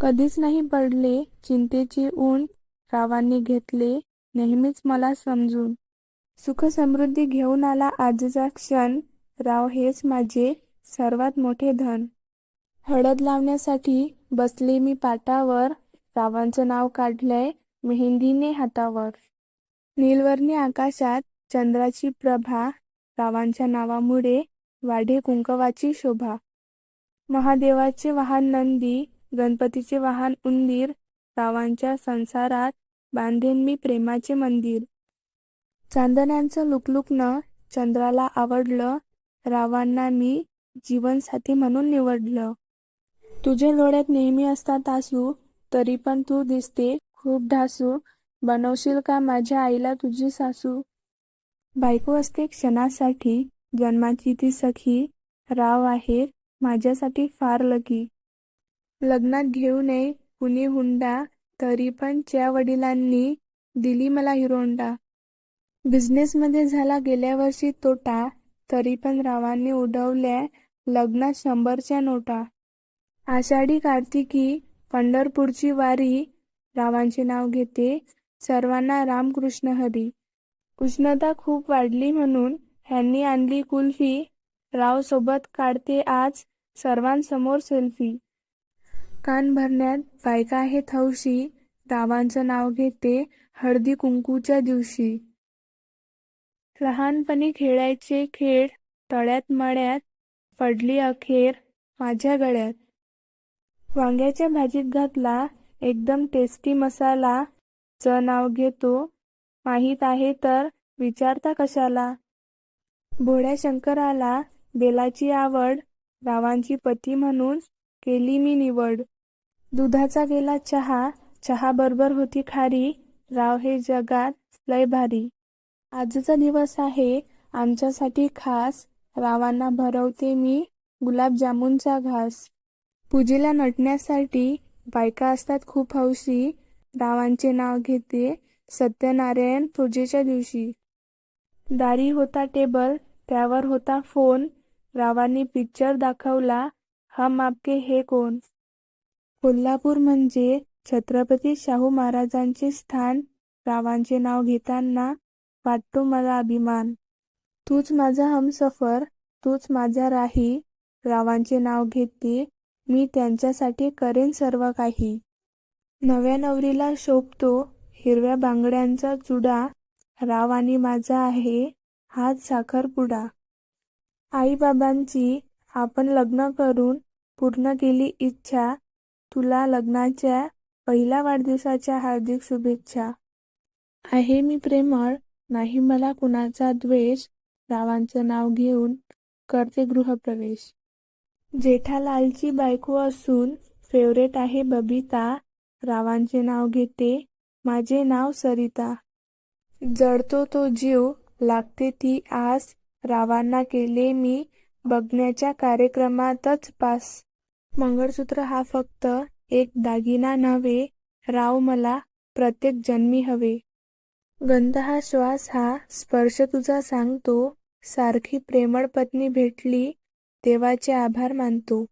कधीच नाही पडले चिंतेचे ऊन रावांनी घेतले नेहमीच मला समजून. सुख समृद्धी घेऊन आला आजचा क्षण राव हेच माझे सर्वात मोठे धन. हळद लावण्यासाठी बसले मी पाटावर रावांचं नाव काढलंय मेहंदीने हातावर. नीलवर्णी आकाशात चंद्राची प्रभा रावांच्या नावामुळे वाढे कुंकवाची शोभा. महादेवाचे वाहन नंदी गणपतीचे वाहन उंदीर रावांच्या संसारात बांधेन मी प्रेमाचे मंदिर. चांदण्यांचं लुकलुकणं चंद्राला आवडलं रावांना मी जीवनसाथी म्हणून निवडलं. तुझ्या डोळ्यात नेहमी असतात आसू तरी पण तू दिसते खूप ढासू. बनवशील का माझ्या आईला तुझी सासू? बायको असते क्षणासाठी जन्माची ती सखी राव आहे माझ्यासाठी फार लकी. लग्नात घेऊ नये कुणी हुंडा तरी पण च्या वडिलांनी दिली मला हिरोंडा. बिझनेसमध्ये झाला गेल्या वर्षी तोटा तरी पण रावांनी उडवल्या लग्नात शंभरच्या नोटा. आषाढी कार्तिकी पंढरपूरची वारी रावांचे नाव घेते सर्वांना रामकृष्ण हरी. उष्णता खूप वाढली म्हणून ह्यांनी आणली कुल्फी राव सोबत काढते आज सर्वांसमोर सेल्फी. कान भरण्यात बायका आहेत हौशी. रावांचं नाव घेते हळदी कुंकूच्या दिवशी. लहानपणी खेळायचे खेळ तळ्यात मळ्यात पडली अखेर माझ्या गळ्यात. वांग्याच्या भाजीत घातला एकदम टेस्टी मसाला च नाव घेतो. माहीत आहे तर विचारता कशाला? भोळ्या शंकराला बेलाची आवड रावांची पती म्हणून केली मी निवड. दुधाचा गेला चहा चहा बरोबर होती खारी राव हे जगात लय भारी. आजचा दिवस आहे आमच्यासाठी खास रावांना भरवते मी गुलाबजामुनचा घास. पूजेला नटण्यासाठी बायका असतात खूप हौशी रावांचे नाव घेते सत्यनारायण पूजेच्या दिवशी. दारी होता टेबल त्यावर होता फोन रावांनी पिक्चर दाखवला हम आपके हे कोण? कोल्हापूर म्हणजे छत्रपती शाहू महाराजांचे स्थान. रावांचे नाव घेताना वाटतो मला अभिमान. तूच माझा हमसफर तूच माझा राही. रावांचे नाव घेते मी त्यांच्यासाठी करेन सर्व काही. नव्या नवरीला शोभतो हिरव्या बांगड्यांचा चुडा राव आणि माझा आहे हात साखरपुडा. आईबाबांची आपण लग्न करून पूर्ण केली इच्छा. तुला लग्नाच्या पहिल्या वाढदिवसाच्या हार्दिक शुभेच्छा. आहे मी प्रेमळ नाही मला कुणाचा द्वेष रावांचं नाव घेऊन करते गृहप्रवेश. जेठालालची बायको असून फेवरेट आहे बबिता रावांचे नाव घेते माझे नाव सरिता. जडतो तो जीव लागते ती आस रावांना केले मी बघण्याच्या कार्यक्रमातच पास. मंगळसूत्र हा फक्त एक दागिना नव्हे राव मला प्रत्येक जन्मी हवे. गंध हा श्वास हा स्पर्श तुझा सांगतो सारखी प्रेमळ पत्नी भेटली देवाचे आभार मानतो.